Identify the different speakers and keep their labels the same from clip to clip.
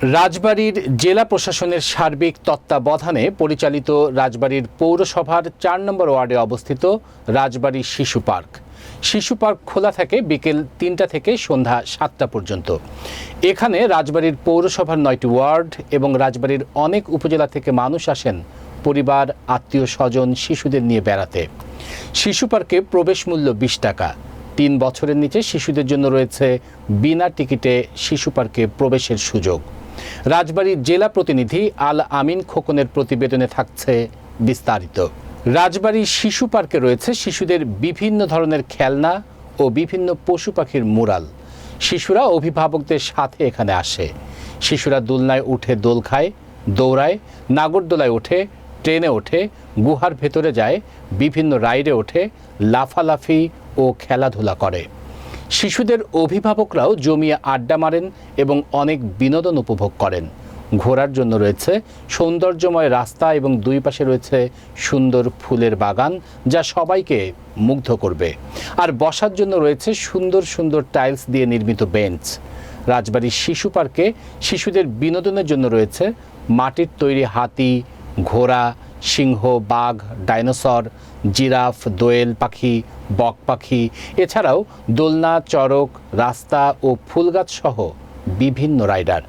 Speaker 1: রাজবাড়ীর জেলা প্রশাসনের সার্বিক তত্ত্বাবধানে পরিচালিত রাজবাড়ীর পৌরসভার চার নম্বর ওয়ার্ডে অবস্থিত রাজবাড়ী শিশু পার্ক। শিশু পার্ক খোলা থাকে বিকেল তিনটা থেকে সন্ধ্যা সাতটা পর্যন্ত। এখানে রাজবাড়ীর পৌরসভার নয়টি ওয়ার্ড এবং রাজবাড়ীর অনেক উপজেলা থেকে মানুষ আসেন পরিবার, আত্মীয় স্বজন, শিশুদের নিয়ে বেড়াতে। শিশু পার্কে প্রবেশ মূল্য বিশ টাকা। তিন বছরের নিচে শিশুদের জন্য রয়েছে বিনা টিকিটে শিশু পার্কে প্রবেশের সুযোগ। রাজবাড়ীর জেলা প্রতিনিধি আল আমিন খোকনের প্রতিবেদনে থাকছে বিস্তারিত। রাজবাড়ী শিশু পার্কে রয়েছে শিশুদের বিভিন্ন ধরনের খেলনা ও বিভিন্ন পশু পাখির মুরাল শিশুরা অভিভাবকদের সাথে এখানে আসে। শিশুরা দোলনায় উঠে দোল খায়, দৌড়ায়, নাগরদোলায় ওঠে, ট্রেনে ওঠে, গুহার ভেতরে যায়, বিভিন্ন রাইডে ওঠে, লাফালাফি ও খেলাধুলা করে। শিশুদের অভিভাবকরাও জমিয়ে আড্ডা মারেন এবং অনেক বিনোদন উপভোগ করেন। ঘোরার জন্য রয়েছে সৌন্দর্যময় রাস্তা এবং দুই পাশে রয়েছে সুন্দর ফুলের বাগান যা সবাইকে মুগ্ধ করবে। আর বসার জন্য রয়েছে সুন্দর সুন্দর টাইলস দিয়ে নির্মিত বেঞ্চ। রাজবাড়ির শিশু পার্কে শিশুদের বিনোদনের জন্য রয়েছে মাটির তৈরি হাতি, ঘোড়া সিংহ, বাঘ, ডাইনোসর, জিরাফ, দোয়েল পাখি, বক পাখি, এছাড়াও দোলনা, চড়ক, রাস্তা ও ফুলগাছ সহ বিভিন্ন রাইডার।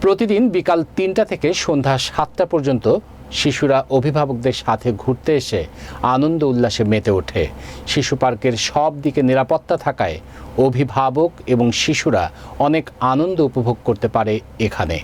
Speaker 1: প্রতিদিন বিকাল তিনটা থেকে সন্ধ্যা সাতটা পর্যন্ত শিশুরা অভিভাবকদের সাথে ঘুরতে এসে আনন্দ উল্লাসে মেতে ওঠে। শিশু পার্কের সব দিকে নিরাপত্তা থাকায় অভিভাবক এবং শিশুরা অনেক আনন্দ উপভোগ করতে পারে এখানে।